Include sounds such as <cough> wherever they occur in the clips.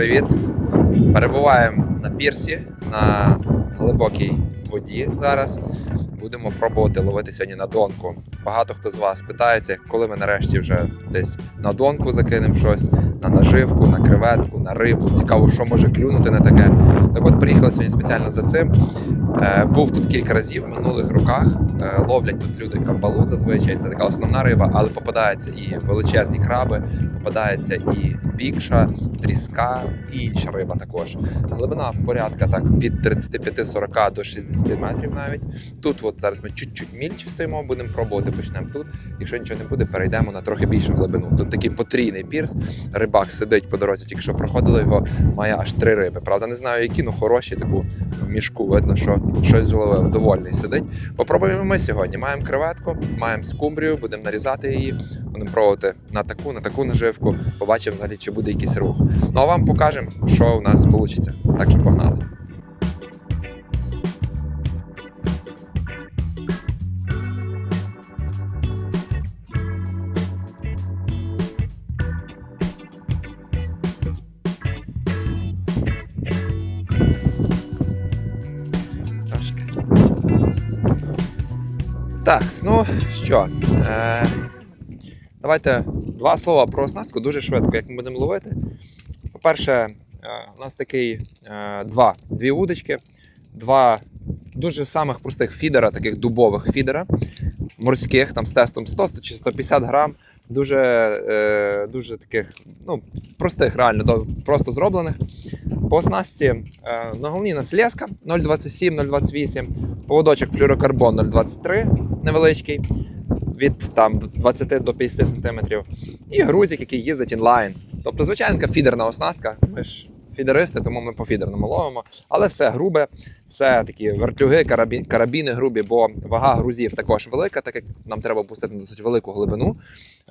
Привіт! Перебуваємо на пірсі на глибокій воді зараз. Будемо пробувати ловити сьогодні на донку. Багато хто з вас питається, коли ми нарешті вже десь на донку закинемо щось, на наживку, на креветку, на рибу. Цікаво, що може клюнути на таке. Так от приїхали сьогодні спеціально за цим. Е, був тут кілька разів в минулих роках. Е, ловлять тут люди камбалу зазвичай. Це така основна риба, але попадаються і величезні краби, попадається і бікша, тріска, і інша риба також. Глибина в порядка так від 35-40 до 60 метрів навіть. Тут от зараз ми чуть-чуть мільче стоїмо, будемо пробувати, почнемо тут. Якщо нічого не буде, перейдемо на трохи більшу глибину. Тут такий потрійний пірс. Рибак сидить по дорозі, тільки що проходили його, має аж три риби. Правда, не знаю, які, ну хороші, таку в мішку. Видно, що щось зловив, довольний сидить. Попробуємо ми сьогодні. Маємо креветку, маємо скумбрію, будемо нарізати її, будемо пробувати на таку, на таку наживку. Побачимо взагалі, чи буде якийсь рух. Ну а вам покажемо, що у нас вийде. Так що погнали. Так, ну що, е, давайте два слова про оснастку дуже швидко, як ми будемо ловити. По-перше, е, у нас такий е, два, дві удочки, два дуже самих простих фідера, таких дубових фідера, морських, там з тестом 100 чи 150 грам, дуже, е, дуже таких ну, простих, реально, просто зроблених. По оснастці на головній у нас леска 0,27, 0,28, поводочок флюрокарбон 0,23 невеличкий, від там 20 до 50 см. І грузик, який їздить інлайн. Тобто, звичайно, фідерна оснастка. Ми ж фідеристи, тому ми по фідерному ловимо. Але все грубе, все такі вертлюги, карабі, карабіни грубі, бо вага грузів також велика, так як нам треба пустити на досить велику глибину.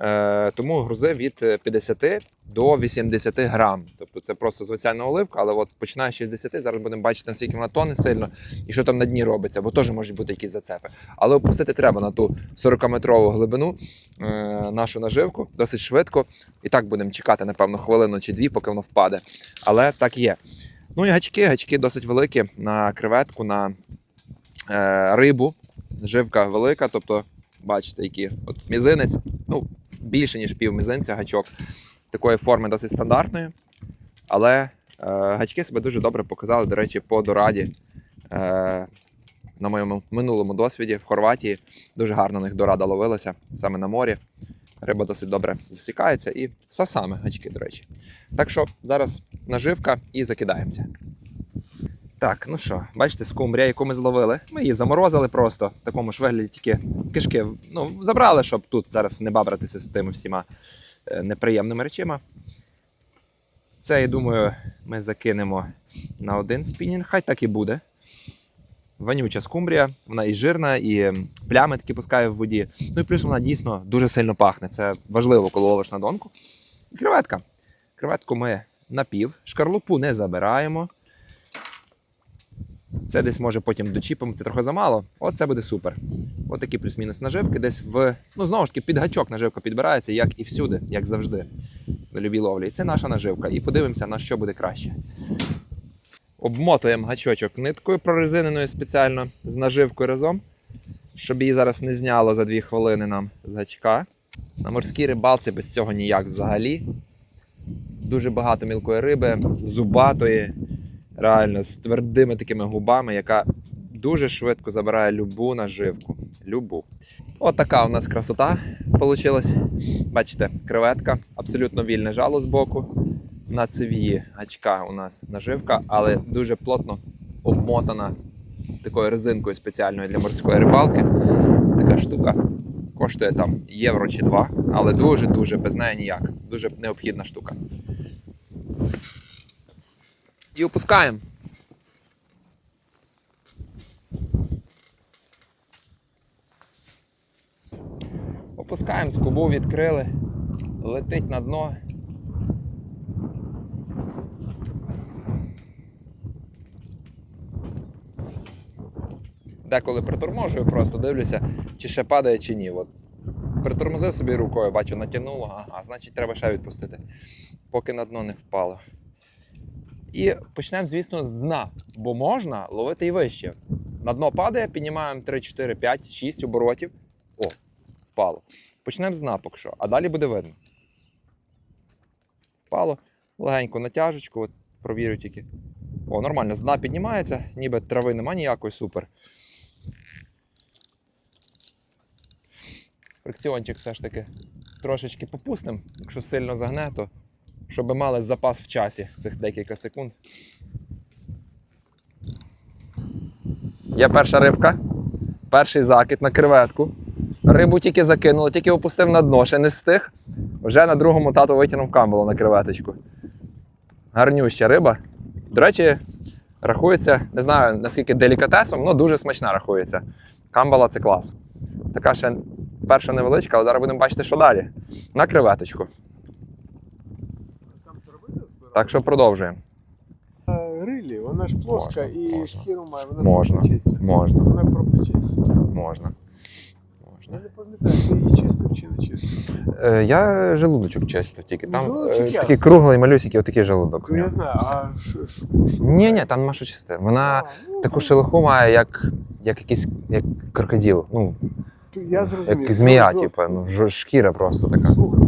Е, тому грузи від 50 до 80 грам. Тобто це просто звичайна оливка, але от починає з 60, зараз будемо бачити, наскільки вона тоне сильно і що там на дні робиться, бо теж можуть бути якісь зацепи. Але опустити треба на ту 40-метрову глибину е, нашу наживку досить швидко. І так будемо чекати, напевно, хвилину чи дві, поки воно впаде. Але так є. Ну і гачки, гачки досить великі на креветку, на е, рибу. Наживка велика, тобто, бачите, які от мізинець, ну, більше, ніж пів мізинця гачок. Такої форми досить стандартної. Але е, гачки себе дуже добре показали, до речі, по дораді. Е, на моєму минулому досвіді в Хорватії дуже гарно на них дорада ловилася саме на морі. Риба досить добре засікається і саме гачки, до речі. Так що зараз наживка і закидаємося. Так, ну що, бачите, скумбрія, яку ми зловили. Ми її заморозили просто в такому ж вигляді, тільки кишки ну, забрали, щоб тут зараз не бабратися з тими всіма е, неприємними речима. Це, я думаю, ми закинемо на один спінінг. Хай так і буде. Вонюча скумбрія, вона і жирна, і плями такі пускає в воді. Ну і плюс вона дійсно дуже сильно пахне. Це важливо, коли ловиш на донку. І креветка. Креветку ми напів, шкарлупу не забираємо. Це десь може потім дочіпимо, це трохи замало. От це буде супер. От плюс-мінус наживки. Десь в. Ну, знову ж таки, під гачок наживка підбирається, як і всюди, як завжди. На любій ловлі. І це наша наживка. І подивимося, на що буде краще. Обмотуємо гачочок ниткою прорезиненою спеціально з наживкою разом, щоб її зараз не зняло за 2 хвилини нам з гачка. На морській рибалці без цього ніяк взагалі. Дуже багато мілкої риби, зубатої, реально з твердими такими губами, яка дуже швидко забирає любу наживку. Любу. От така у нас красота вийшла. Бачите, креветка, абсолютно вільне жало з боку. На цев'ї гачка у нас наживка, але дуже плотно обмотана такою резинкою спеціальною для морської рибалки. Така штука коштує там євро чи два, але дуже-дуже без неї ніяк. Дуже необхідна штука. І опускаємо. Опускаємо, скобу відкрили, летить на дно. Деколи приторможую, просто дивлюся, чи ще падає, чи ні. От. Притормозив собі рукою, бачу, натягнуло, ага, значить треба ще відпустити, поки на дно не впало. І почнемо, звісно, з дна, бо можна ловити і вище. На дно падає, піднімаємо 3, 4, 5, 6 оборотів. О, впало. Почнемо з дна поки що, а далі буде видно. Впало. Легенько натяжечку, от провірю тільки. О, нормально, з дна піднімається, ніби трави нема ніякої, супер. Фрикціончик все ж таки трошечки попустимо, якщо сильно загне, то щоб мали запас в часі цих декілька секунд. Є перша рибка, перший закид на креветку. Рибу тільки закинуло, тільки опустив на дно, ще не встиг. Вже на другому тато витягнув камбалу на креветочку. Гарнюща риба. До речі, рахується, не знаю наскільки делікатесом, але дуже смачна рахується. Камбала це клас. Така ще перша невеличка, але зараз будемо бачити, що далі. На креветочку. Так що продовжуємо. Грилі, вона ж плоска Можна, і можна. шкіру має, вона Можна. пропечеться. Можна, Вона пропечеться. можна. Я не пам'ятаю, ти її чистив чи не чистив? Е, я желудочок чистив тільки. Там Желудочок е, ясно. такий круглий малюсикий, отакий желудок. Ну я знаю, а що? що- що? Ні, ні, там нема що чисти. Вона ну, таку шелуху має, як, як якийсь як крокодил. Ну, Я зрозумів. як змія, Ну, типу, ну, ж- шкіра просто така. Слухай,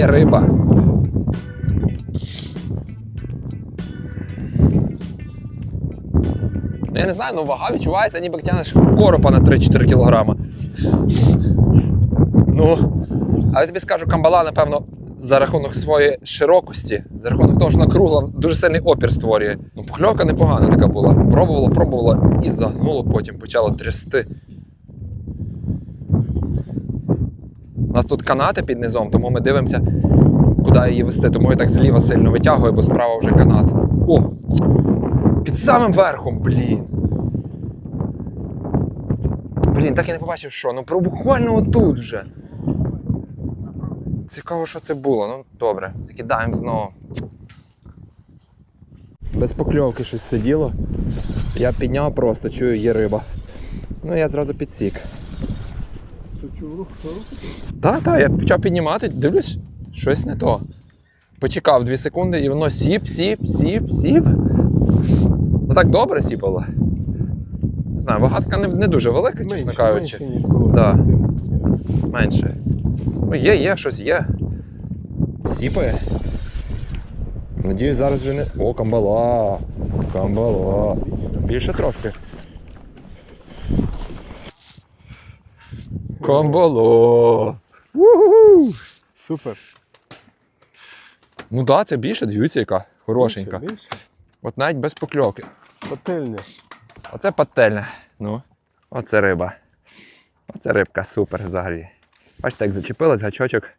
Є риба. Ну, Я не знаю, ну вага відчувається, ніби тянеш коропа на 3-4 кілограма. Ну, але тобі скажу, камбала, напевно, за рахунок своєї широкості, за рахунок того, що вона кругла, дуже сильний опір створює. Ну, покльовка непогана така була. Пробувала, пробувала і загнуло потім, почало трясти. Нас тут канати під низом, тому ми дивимося, куди її вести. Тому я так зліва сильно витягую, бо справа вже канат. О! Під самим верхом, блін. Блін, так і не побачив, що. Ну буквально отут вже. Цікаво, що це було. Ну, добре, закидаємо знову. Без покльовки щось сиділо. Я підняв просто, чую, є риба. Ну, я зразу підсік. Що, чув рух, що рух? Так, так, я почав піднімати, дивлюсь, щось не то. Почекав 2 секунди і воно сіп, сіп, сіп, сіп. Ну так добре сіпало. Не знаю, вагатка не, не дуже велика, чесно Менше, кажучи. менше, ніж було. Да. Менше. Ну, є, є, щось є. Сіпає. Надіюсь, зараз вже не. О, камбала. Камбала. Більше трошки. Камбала. Супер. Ну так, да, це більше, дивіться, яка хорошенька. Більше, більше. От навіть без покльовки. Пательня. Оце пательня. Ну, оце риба. Оце рибка, супер взагалі. Бачите, як зачепилась, гачочок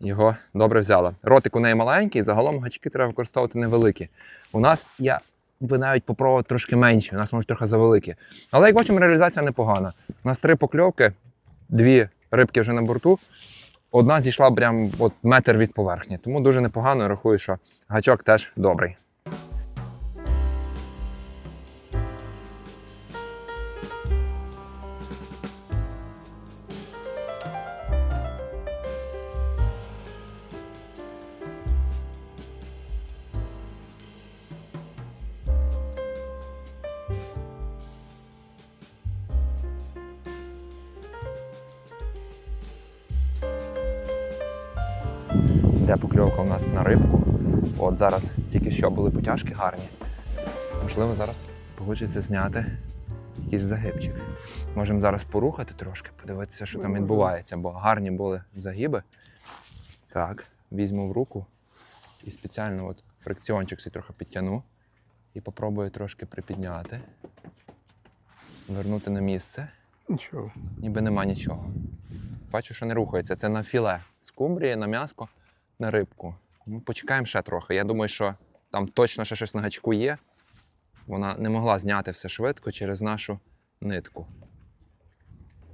його добре взяла. Ротик у неї маленький, загалом гачки треба використовувати невеликі. У нас я би навіть попробував трошки менші, у нас може трохи завеликі. Але як бачимо, реалізація непогана. У нас три покльовки, дві рибки вже на борту. Одна зійшла прям от метр від поверхні. Тому дуже непогано рахую, що гачок теж добрий. На рибку. От зараз тільки що були потяжки гарні. Можливо, зараз вийде зняти якийсь загибчик. Можемо зараз порухати трошки, подивитися, що там відбувається, бо гарні були загиби. Так, візьму в руку і спеціально от фрикціончик свій трохи підтягну і попробую трошки припідняти, вернути на місце Нічого. ніби нема нічого. Бачу, що не рухається. Це на філе скумбрії, на м'яско, на рибку. Ну, почекаємо ще трохи. Я думаю, що там точно ще щось на гачку є. Вона не могла зняти все швидко через нашу нитку.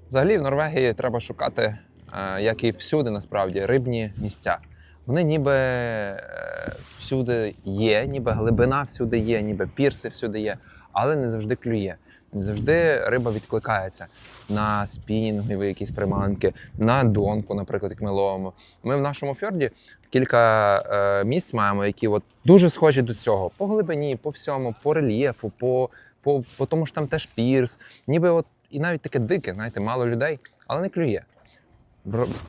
Взагалі в Норвегії треба шукати, е, як і всюди, насправді, рибні місця. Вони ніби е, всюди є, ніби глибина всюди є, ніби пірси всюди є, але не завжди клює. Завжди риба відкликається на спінінгові якісь приманки, на донку, наприклад, як ми ловимо. Ми в нашому фьорді кілька е, місць маємо, які от дуже схожі до цього. По глибині, по всьому, по рельєфу, по, по, по тому ж там теж пірс. Ніби от і навіть таке дике, знаєте, мало людей, але не клює.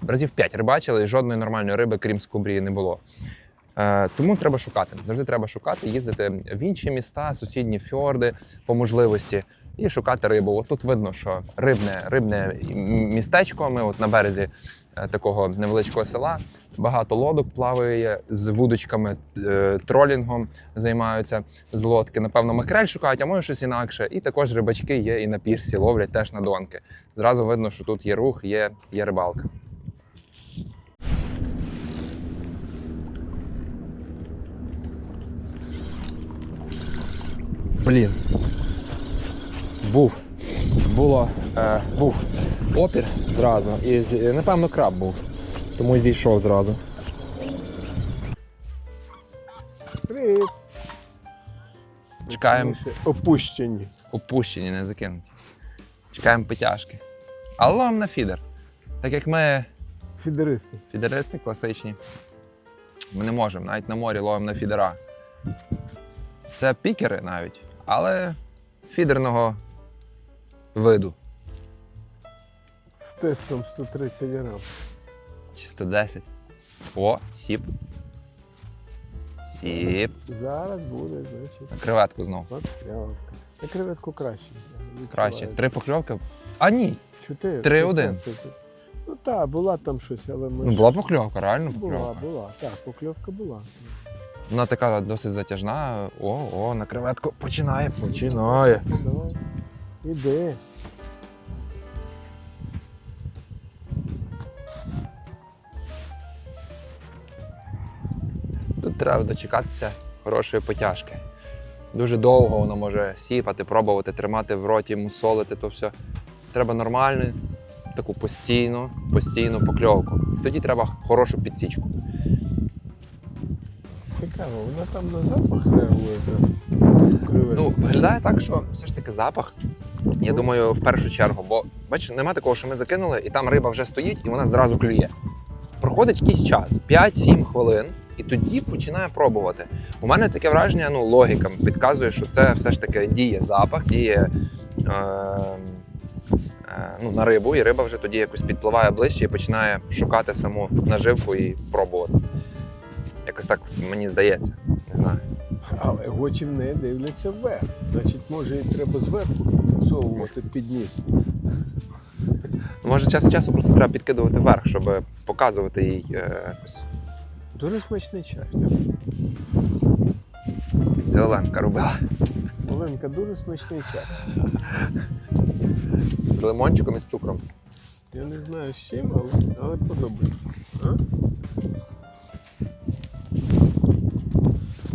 Разів п'ять рибачили, і жодної нормальної риби, крім скубрії, не було. Е, тому треба шукати. Завжди треба шукати, їздити в інші міста, сусідні фьорди по можливості і шукати рибу. От тут видно, що рибне, рибне містечко. Ми от на березі е, такого невеличкого села. Багато лодок плаває з вудочками, е, тролінгом займаються з лодки. Напевно, макрель шукають, а може щось інакше. І також рибачки є і на пірсі, ловлять теж на донки. Зразу видно, що тут є рух, є, є рибалка. Блін. Був. Було, е, був опір зразу. І напевно краб був. Тому і зійшов зразу. Привіт. Чекаємо. Опущені. Опущені, не закинуті. Чекаємо потяжки. Але ловимо на фідер. Так як ми Фідеристи. фідеристи класичні, ми не можемо, навіть на морі ловимо на фідера. Це пікери навіть, але фідерного виду. З тестом 130 грам. Чи 110. О, сіп. Сіп. Зараз буде, значить, На креветку знов. поклявка. На креветку краще. Краще. Відчуваю. Три покльовки. А ні. Чотири. Три-один. Ну так, була там щось, але ми. Ну, ж- була покльовка, реально була, покльовка. була. Так, покльовка була. Вона така досить затяжна. О, о, на креветку починає, починає. Давай. Іди. Тут треба дочекатися хорошої потяжки. Дуже довго воно може сіпати, пробувати, тримати в роті, мусолити то все. Треба нормальну, таку постійну, постійну покльовку. Тоді треба хорошу підсічку. Цікаво, вона там на запах реагує. Ну, виглядає так, що все ж таки запах. Я думаю, в першу чергу, бо бачиш, нема такого, що ми закинули, і там риба вже стоїть, і вона зразу клює. Проходить якийсь час, 5-7 хвилин, і тоді починає пробувати. У мене таке враження, ну, логіка підказує, що це все ж таки діє запах, діє е, е, ну, на рибу, і риба вже тоді якось підпливає ближче і починає шукати саму наживку і пробувати. Якось так мені здається. Не знаю. Але очі в неї дивляться вверх. Значить, може, їй треба зверху підсовувати під ніс. Може, час від часу просто треба підкидувати вверх, щоб показувати їй е, якось. Дуже смачний чай. Це Оленка робила. Оленка, дуже смачний чай. З лимончиком і з цукром. Я не знаю з чим, але, але подобається. А?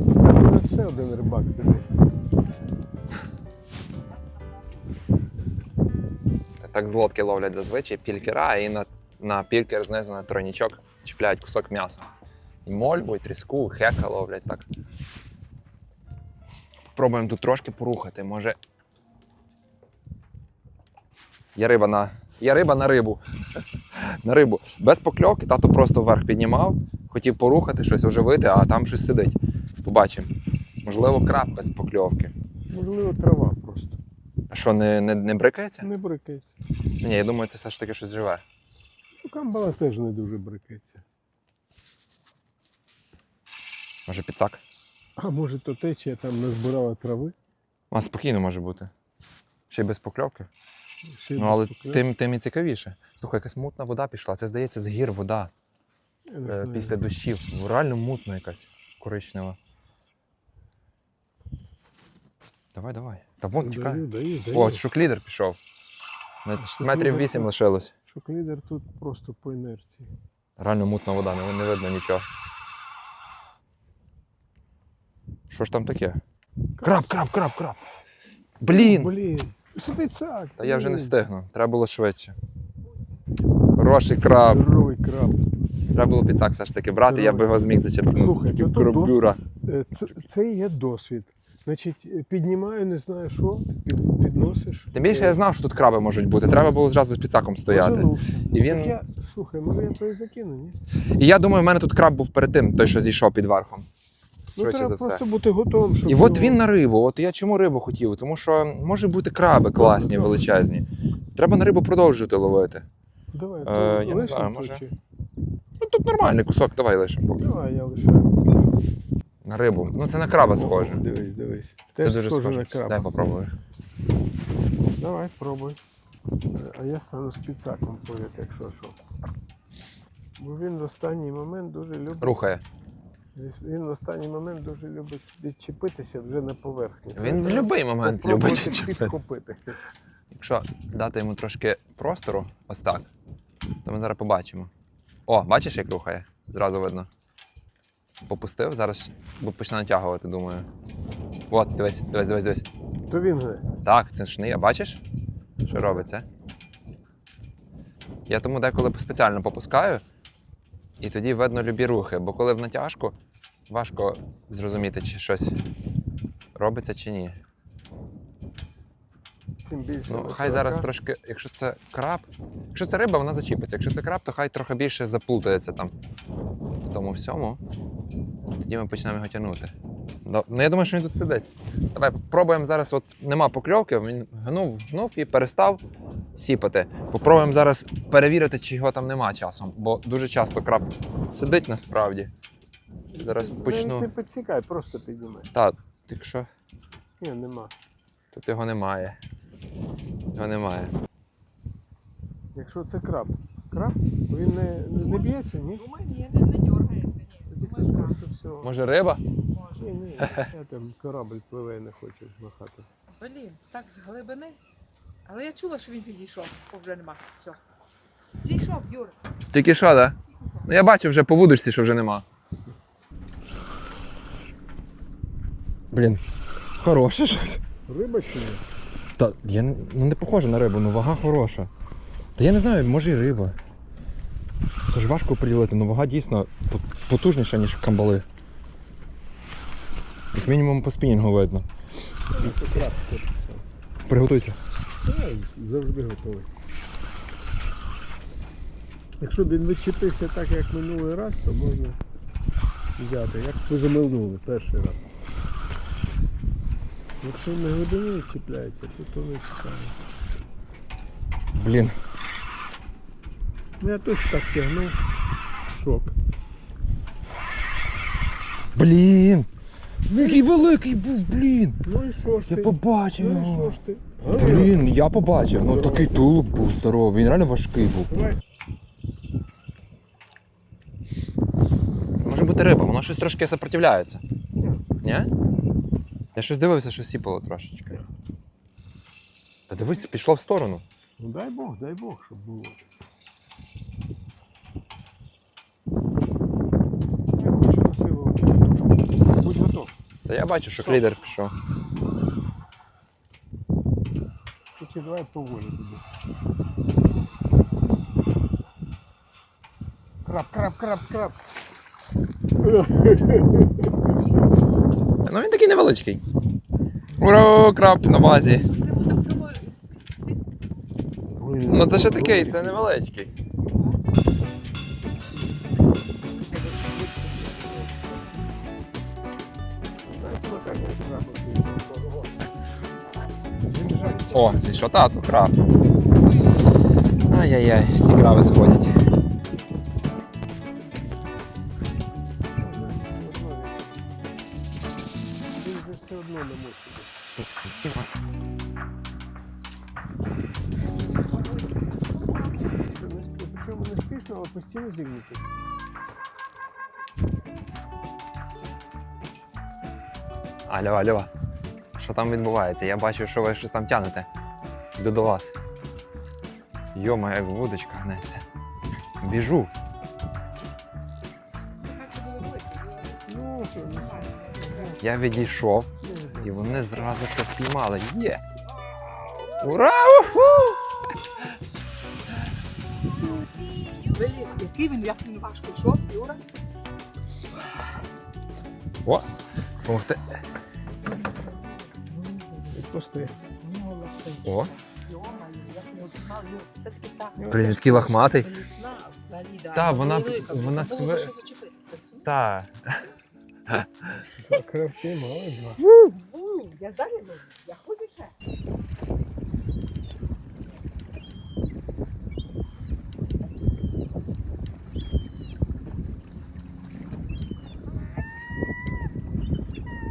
Там у нас ще один рибак сидить. Так з лодки ловлять зазвичай пількера і на, на пількер знизу на тройнічок чіпляють кусок м'яса. І мольбу, і тріску, і хека ловлять так. Пробуємо тут трошки порухати. Може. Є риба на. Є риба на рибу. <laughs> на рибу. Без покльовки тато просто вверх піднімав, хотів порухати щось, оживити, а там щось сидить. Побачимо. Можливо, краб без покльовки. Можливо, трава. А що, не, не, не брикається? Не брикається. Ні, я думаю, це все ж таки щось живе. Ну, камбала теж не дуже брикається. Може, підсак? А може то течія там назбирала трави? А спокійно може бути. Ще й без покльовки. Ще Ну, але покльовки. тим, тим і цікавіше. Слухай, якась мутна вода пішла. Це здається з гір вода Я не е, знаю. після дощів. Ну, Реально мутна якась коричнева. Давай, давай. Та вон, Даю, чекай. даю, даю. О, шоклідер пішов. На метрів вісім тут. лишилось. Шоклідер тут просто по інерції. Реально мутна вода, не, не видно нічого. Що ж там таке? Краб, краб, краб, краб. Блін! Блін. Спецак. Та я вже не встигну. Треба було швидше. Хороший краб. Здоровий краб. Треба було підсак все ж таки брати, я б його зміг зачерпнути. Слухай, Такий то крабюра. Е, Це, це є досвід. Значить, піднімаю, не знаю що, під, підносиш. Тим більше я знав, що тут краби можуть бути. Треба було зразу з підсаком стояти. І він. Так я, слухай, може я той закину, ні? І я думаю, в мене тут краб був перед тим, той, що зійшов під верхом. Ну, треба за все. просто бути готовим, щоб. І от він на рибу. От я чому рибу хотів? Тому що може бути краби класні, величезні. Треба на рибу продовжувати ловити. Давай, Е, я не знаю, то може. Ну тут нормальний кусок, давай лишимо поки. Давай, я лишаю. На рибу. Ну це на краба схоже. Дивись, дивись. Це Теж дуже схоже схоже. на краба. Дай попробую. Давай, пробуй. А я стану з підсаком поряд, якщо що. Бо він в останній момент дуже любить. Рухає. Він в останній момент дуже любить відчепитися вже на поверхні. Він в будь-який момент любить відчепитися. підхопити. Якщо дати йому трошки простору, ось так, то ми зараз побачимо. О, бачиш, як рухає? Зразу видно. Попустив, зараз почне натягувати, думаю. От, дивись, дивись, дивись, дивись. То він гне. Так, це ж не я, бачиш? Що робиться? Я тому деколи спеціально попускаю, і тоді видно любі рухи, бо коли в натяжку важко зрозуміти, чи щось робиться чи ні. Тим більше. Ну, хай зараз трошки, якщо це краб, якщо це риба, вона зачіпиться. Якщо це краб, то хай трохи більше заплутається там в тому всьому. Тоді ми почнемо його тягнути. Ну, ну, я думаю, що він тут сидить. Давай пробуємо зараз. От нема покльовки, він гнув, гнув і перестав сіпати. Попробуємо зараз перевірити, чи його там нема часом, бо дуже часто краб сидить насправді. Зараз почну. Не підсікай, просто піднімай. Та, якщо Ні, нема. тут його немає. Його немає. Якщо це краб. Краб, то він не, не, б'ється, ні? Думаю, ні, не, не дергається, ні. Тоді Думаю, так. Просто все. Може риба? Ні, ні, я там корабль пливе, не хочу махати. Блін, так з глибини. Але я чула, що він підійшов, бо вже нема. Все. Зійшов, Юра. Тільки що, да? Ну я бачу вже по вудочці, що вже нема. Блін, хороше щось. Риба чи ні? Та я не, ну, не похоже на рибу, ну вага хороша. Та я не знаю, може і риба. Ж важко приділити, ну вага дійсно потужніша, ніж в камбали. Як мінімум по спінінгу видно. Приготуйся. Я завжди готовий. Якщо б він відчепився так, як минулий раз, то можна взяти. Як позамилнули перший раз. Якщо на годину відчіпляється, то то не цікаво. Блін. Ну, Я теж так тягнув. Шок. Блін! Який великий був, блін! Ну і що ж Я ти? побачив Ну і його. ж ти? Блін, я побачив. Ну такий тулуб був здоровий, він реально важкий був. Давай. Може бути риба, воно щось трошки сопротивляється. Ні? Я щось дивився, що сіпало трошечки. Та дивись, пішло в сторону. Ну дай Бог, дай Бог, щоб було. Я хочу на силу. Будь готов. Та я бачу, що клідер пішов. Тільки давай поволі туди. Краб, краб, краб, краб. Ну він такий невеличкий. Ура, краб на базі. Ну це ще такий, це невеличкий. О, зійшов тату, краб. Ай-яй-яй, всі краби сходять. Алло, алло. Що там відбувається? Я бачу, що ви щось там тянете. Йду до вас. Йома, як вудочка гнеться. Біжу. Я відійшов, і вони зразу щось піймали. Є! Ура! Уху! Блін, який він, як він важко йшов, Юра. О! Помогти. Пусти. О. Ну, Блін, такий лохматий. Та, вона- вона све-? Та. Молодь. Я далі я хочу ще.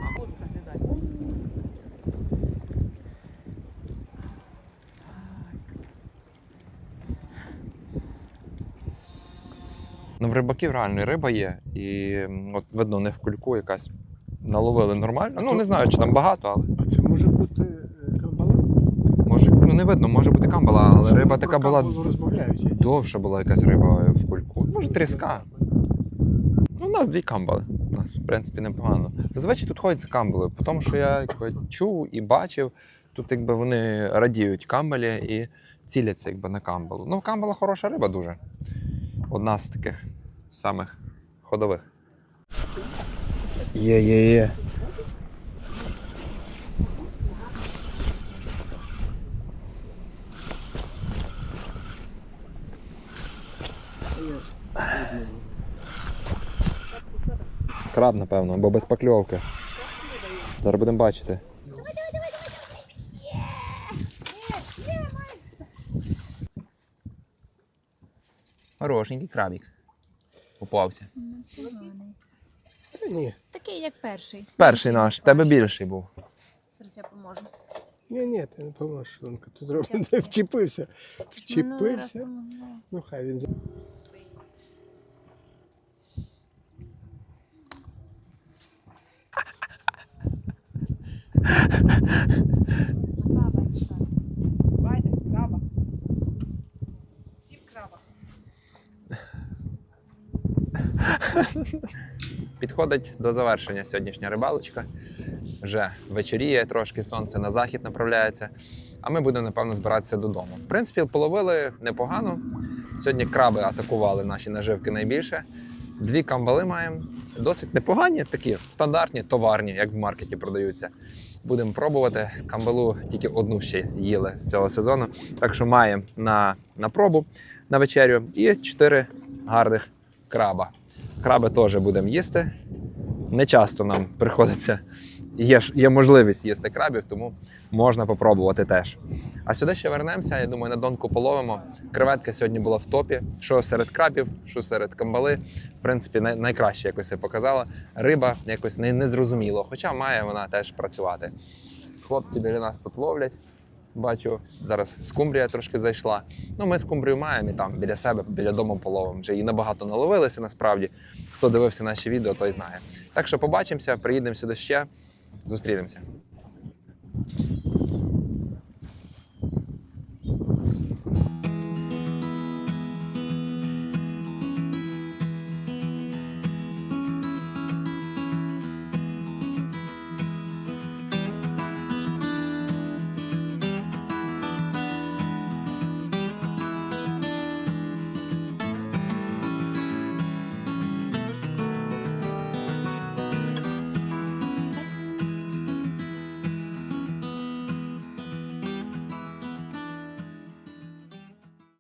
А, от заглядає. Ну, в рибаків реально риба є. І от видно, не в кульку якась наловили нормально. Ну, не знаю, чи там багато, але А це може бути е, камбала? може, ну не видно, може бути камбала, але риба така була довша була якась риба в кульку. Може, тріска. Ну, у нас дві камбали. У нас, в принципі, непогано. Зазвичай тут ходять за камбалою, тому що я якби, чув і бачив, тут якби вони радіють камбалі і ціляться якби, на камбалу. Ну, камбала хороша риба дуже. Одна з таких самих ходових. Є, є, є. Краб, напевно, або без покльовки. Зараз будемо бачити. Хорошенький крабик. Попався. Та Ні, Такий, як перший. Перший наш, тебе більший був. Зараз я поможу. ні, ні, ти не поможеш, Ленка. Тут робить, вчепився. Минулий раз Вчепився. помогла. Ну хай він. за- Баба, яка. Давайте, краба. Всім краба. Підходить до завершення сьогоднішня рибалочка. Вже вечоріє, трошки сонце на захід направляється. А ми будемо, напевно, збиратися додому. В принципі, половили непогано. Сьогодні краби атакували наші наживки найбільше. Дві камбали маємо. Досить непогані, такі стандартні, товарні, як в маркеті продаються. Будемо пробувати. Камбалу тільки одну ще їли цього сезону. Так що маємо на, на пробу на вечерю і чотири гарних краба. Краби теж будемо їсти. Не часто нам приходиться, є, є можливість їсти крабів, тому можна попробувати теж. А сюди ще вернемося. Я думаю, на донку половимо. Креветка сьогодні була в топі. Що серед крабів, що серед камбали. В принципі, най- найкраще якось це показала. Риба якось не, не зрозуміло, хоча має вона теж працювати. Хлопці біля нас тут ловлять. Бачу, зараз скумбрія трошки зайшла. Ну, ми скумбрію маємо і там біля себе, біля дому половимо. Вже її набагато наловилися насправді. Хто дивився наші відео, той знає. Так що побачимося, приїдемо сюди ще, зустрінемося.